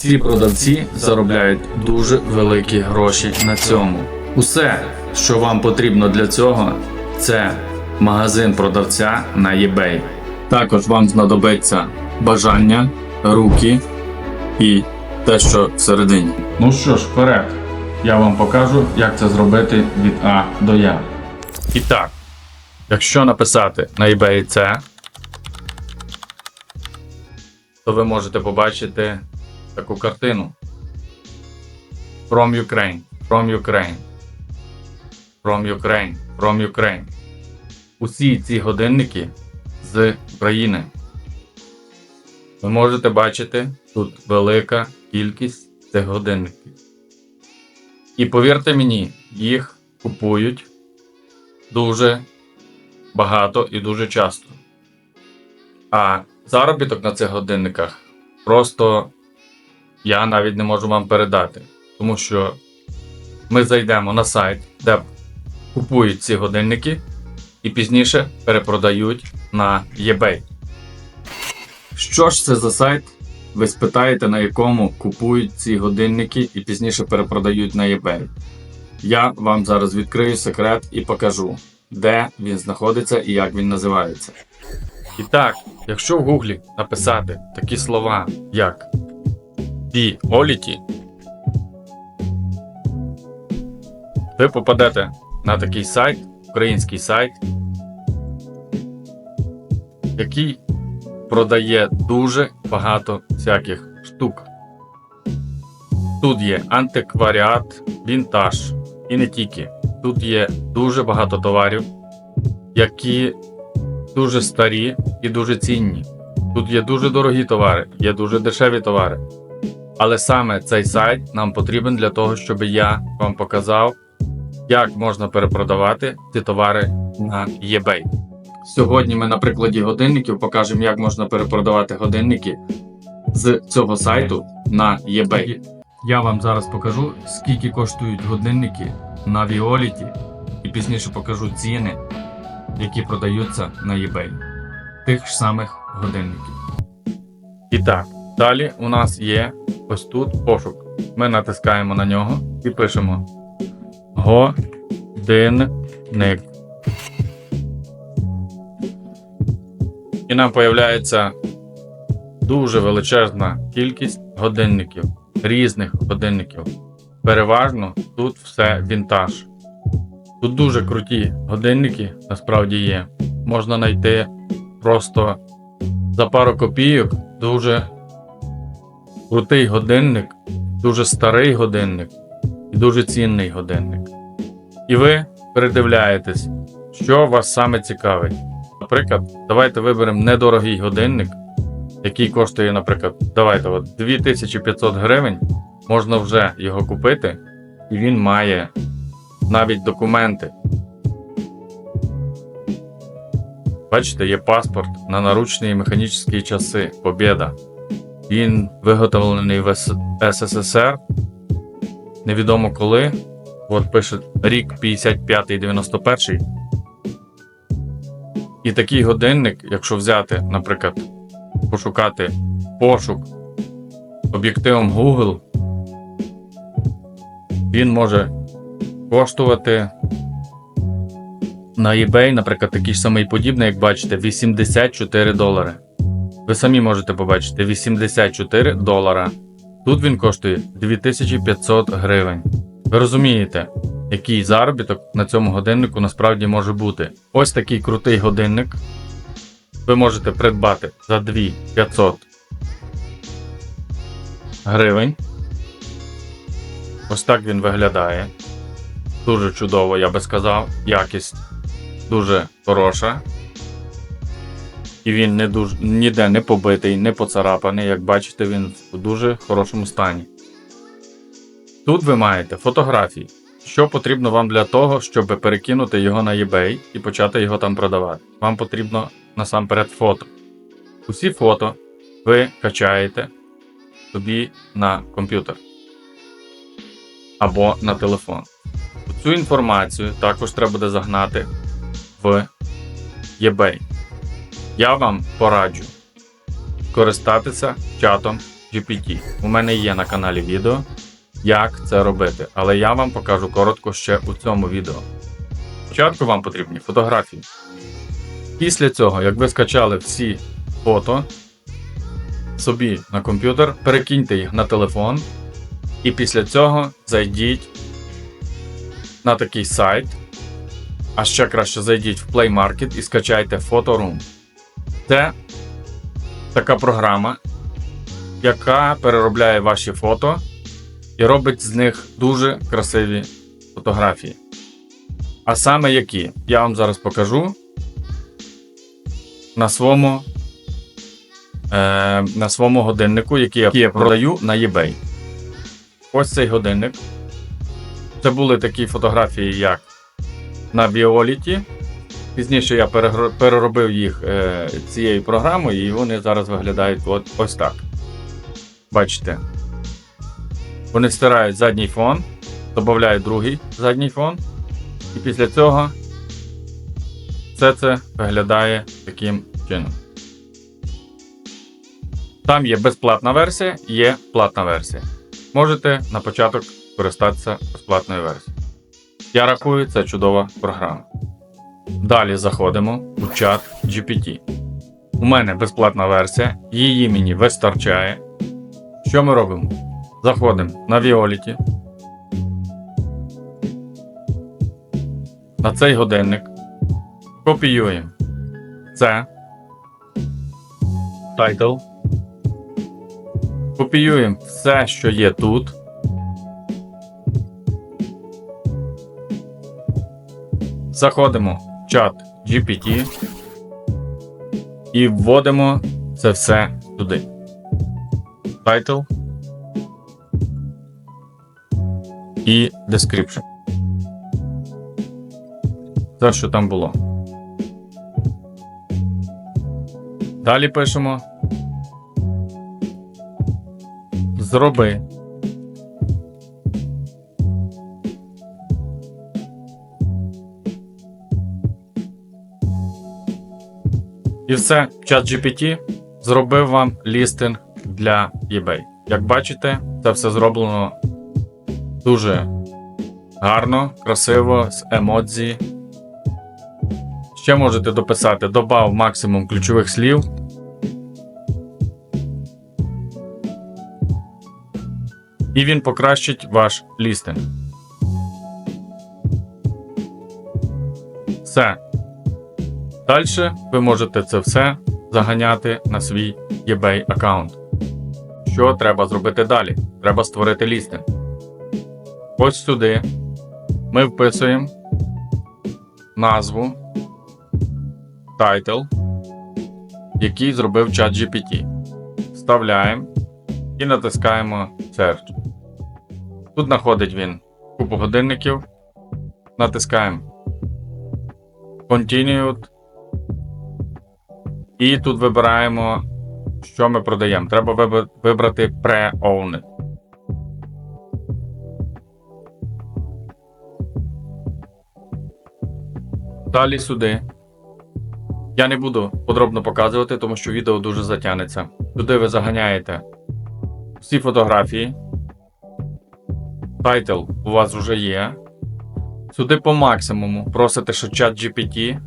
Ці продавці заробляють дуже великі гроші на цьому. Усе, що вам потрібно для цього, це магазин продавця на eBay. Також вам знадобиться бажання, руки і те, що всередині. Ну що ж, вперед. Я вам покажу, як це зробити від А до Я. І так, якщо написати на eBay це, то ви можете побачити таку картину. From Ukraine, from Ukraine, from Ukraine, from Ukraine. Усі ці годинники з України. Ви можете бачити тут велика кількість цих годинників. І повірте мені, їх купують дуже багато і дуже часто. А заробіток на цих годинниках просто я навіть не можу вам передати. Тому що ми зайдемо на сайт, де купують ці годинники, і пізніше перепродають на eBay. Що ж це за сайт? Ви спитаєте, на якому купують ці годинники і пізніше перепродають на eBay. Я вам зараз відкрию секрет і покажу, де він знаходиться і як він називається. І так, якщо в Гуглі написати такі слова, як Quality, ви попадете на такий сайт, український сайт, який продає дуже багато всяких штук. Тут є антикваріат, вінтаж і не тільки. Тут є дуже багато товарів, які дуже старі і дуже цінні. Тут є дуже дорогі товари, є дуже дешеві товари. Але саме цей сайт нам потрібен для того, щоб я вам показав, як можна перепродавати ці товари на eBay. Сьогодні ми на прикладі годинників покажемо, як можна перепродавати годинники з цього сайту на eBay. Я вам зараз покажу, скільки коштують годинники на Violet і пізніше покажу ціни, які продаються на eBay. Тих ж самих годинників. І так, далі у нас є ось тут пошук. Ми натискаємо на нього і пишемо годинник. І нам появляється дуже величезна кількість годинників, різних годинників. Переважно тут все вінтаж. Тут дуже круті годинники насправді є. Можна знайти просто за пару копійок дуже крутий годинник, дуже старий годинник і дуже цінний годинник. І ви передивляєтесь, що вас саме цікавить. Наприклад, давайте виберемо недорогий годинник, який коштує, наприклад, давайте от 2500 гривень. Можна вже його купити, і він має навіть документи. Бачите, є паспорт на наручні механічні часи. Побєда. Він виготовлений в СССР. Невідомо коли. От пише рік 55-91. І такий годинник, якщо взяти, наприклад, пошукати пошук об'єктивом Google, він може коштувати на eBay, наприклад, такий ж самий подібний, як бачите, 84 долари. Ви самі можете побачити 84 долара. Тут він коштує 2500 гривень. Ви розумієте, який заробіток на цьому годиннику насправді може бути. Ось такий крутий годинник. Ви можете придбати за 2500 гривень. Ось так він виглядає. Дуже чудово, я би сказав. Якість дуже хороша. І він не дуже, ніде не побитий, не поцарапаний. Як бачите, він в дуже хорошому стані. Тут ви маєте фотографії. Що потрібно вам для того, щоб перекинути його на eBay і почати його там продавати? Вам потрібно насамперед фото. Усі фото ви качаєте собі на комп'ютер або на телефон. Цю інформацію також треба буде загнати в eBay. Я вам пораджу користатися чатом GPT. У мене є на каналі відео, як це робити, але я вам покажу коротко ще у цьому відео. Спочатку вам потрібні фотографії. Після цього, як ви скачали всі фото собі на комп'ютер, перекиньте їх на телефон, і після цього зайдіть на такий сайт. А ще краще зайдіть в Play Market і скачайте Photoroom. Це така програма, яка переробляє ваші фото і робить з них дуже красиві фотографії. А саме які я вам зараз покажу на своєму, е, на своєму годиннику, який я, продаю на eBay. Ось цей годинник. Це були такі фотографії, як на Violet. Пізніше я переробив їх е, цією програмою, і вони зараз виглядають от, ось так. Бачите. Вони стирають задній фон, додають другий задній фон. І після цього все це виглядає таким чином. Там є безплатна версія, є платна версія. Можете на початок користатися безплатною версією. Я рахую, це чудова програма. Далі заходимо у чат GPT. У мене безплатна версія, її мені вистачає. Що ми робимо? Заходимо на Violet. На цей годинник. Копіюємо це. Title. Копіюємо все, що є тут. Заходимо чат GPT і вводимо це все туди. Title і description. Те, що там було. Далі пишемо. Зроби. І все, чат GPT зробив вам лістинг для eBay. Як бачите, це все зроблено дуже гарно, красиво, з емодзі. Ще можете дописати добав максимум ключових слів. І він покращить ваш лістинг. Все. Далі ви можете це все заганяти на свій eBay аккаунт. Що треба зробити далі? Треба створити лістинг. Ось сюди ми вписуємо назву, title, який зробив чат GPT. Вставляємо і натискаємо Search. Тут знаходить він купу годинників. Натискаємо Continued. І тут вибираємо, що ми продаємо. Треба вибрати Pre-Owned. Далі сюди. Я не буду подробно показувати, тому що відео дуже затягнеться. Туди ви заганяєте всі фотографії. Тайтл у вас вже є. Сюди по максимуму просите, що чат GPT,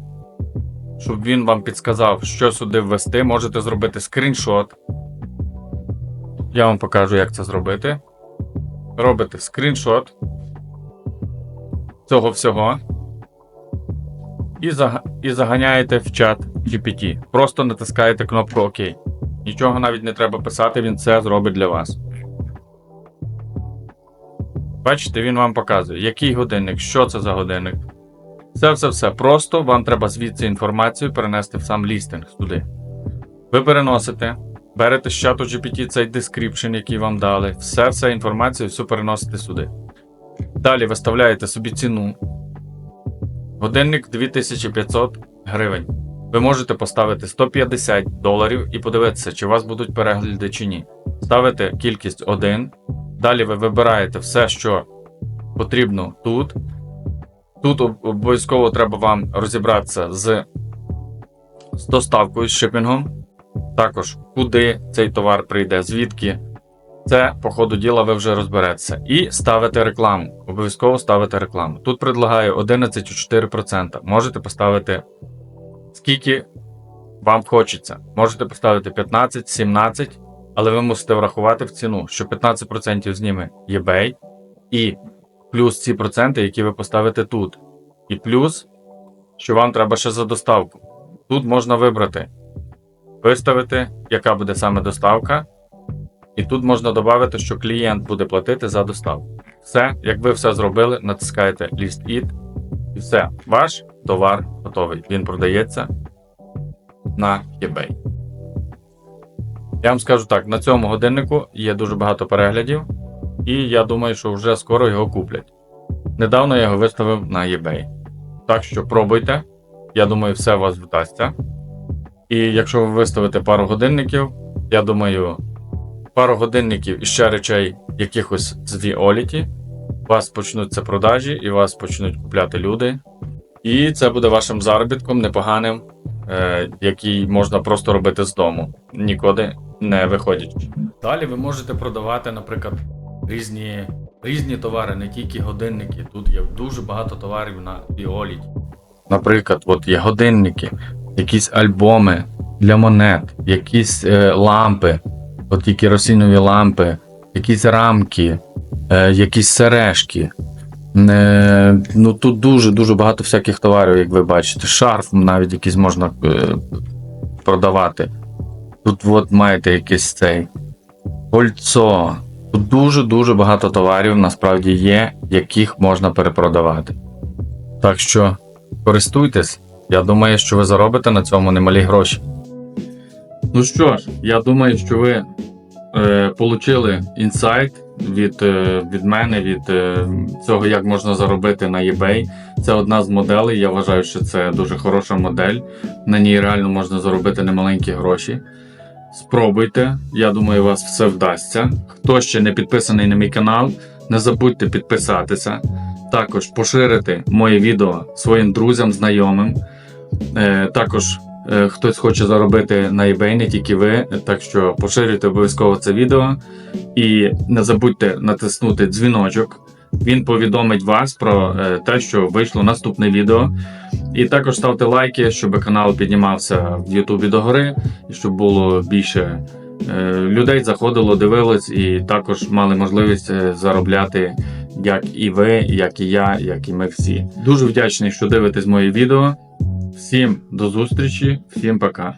щоб він вам підказав, що сюди ввести. Можете зробити скріншот. Я вам покажу, як це зробити. Робите скріншот цього всього. І, і заганяєте в чат GPT. Просто натискаєте кнопку ОК. Нічого навіть не треба писати, він це зробить для вас. Бачите, він вам показує, який годинник, що це за годинник. Це все все просто, вам треба звідси інформацію перенести в сам лістинг туди. Ви переносите, берете з чату GPT цей description, який вам дали, все, все інформацію, все переносите сюди. Далі виставляєте собі ціну. Годинник 2500 гривень. Ви можете поставити 150 доларів і подивитися, чи у вас будуть перегляди чи ні. Ставите кількість 1. Далі ви вибираєте все, що потрібно тут. Тут обов'язково треба вам розібратися з, з доставкою, з шипінгом. Також куди цей товар прийде, звідки Це по ходу діла ви вже розберетеся. І ставите рекламу. Обов'язково ставите рекламу. Тут предлагаю 11,4%. Можете поставити скільки вам хочеться. Можете поставити 15, 17, але ви мусите врахувати в ціну, що 15% зніме eBay, і плюс ці проценти, які ви поставите тут. І плюс, що вам треба ще за доставку. Тут можна вибрати, виставити, яка буде саме доставка. І тут можна додати, що клієнт буде платити за доставку. Все, як ви все зробили, натискаєте List It, і все, ваш товар готовий. Він продається на eBay. Я вам скажу так: на цьому годиннику є дуже багато переглядів, і я думаю, що вже скоро його куплять. Недавно я його виставив на eBay. Так що пробуйте. Я думаю, все у вас вдасться. І якщо ви виставите пару годинників, я думаю, пару годинників і ще речей якихось з Violet, у вас почнуться продажі і вас почнуть купляти люди. І це буде вашим заробітком непоганим, е, який можна просто робити з дому, нікуди не виходячи. Далі ви можете продавати, наприклад, різні, різні товари, не тільки годинники. Тут є дуже багато товарів на Violet. Наприклад, от є годинники, якісь альбоми для монет, якісь е, лампи, от ті керосинові лампи, якісь рамки, е, якісь сережки. Е, ну тут дуже дуже багато всяких товарів, як ви бачите. Шарф навіть якийсь можна е, продавати. Тут от маєте якийсь цей кольцо. Тут дуже-дуже багато товарів насправді є, яких можна перепродавати. Так що користуйтесь. Я думаю, що ви заробите на цьому немалі гроші. Ну що ж, я думаю, що ви е, получили інсайт від, е, від мене, від е, цього, як можна заробити на eBay. Це одна з моделей. Я вважаю, що це дуже хороша модель. На ній реально можна заробити немаленькі гроші. Спробуйте, я думаю, у вас все вдасться. Хто ще не підписаний на мій канал, не забудьте підписатися. Також поширити моє відео своїм друзям, знайомим. Е, також е, хтось хоче заробити на eBay, не тільки ви. Так що поширюйте обов'язково це відео. І не забудьте натиснути дзвіночок. Він повідомить вас про е, те, що вийшло наступне відео. І також ставте лайки, щоб канал піднімався в Ютубі догори, і щоб було більше е, людей заходило, дивилось, і також мали можливість е, заробляти, як і ви, як і я, як і ми всі. Дуже вдячний, що дивитесь мої відео. Всім до зустрічі, всім пока.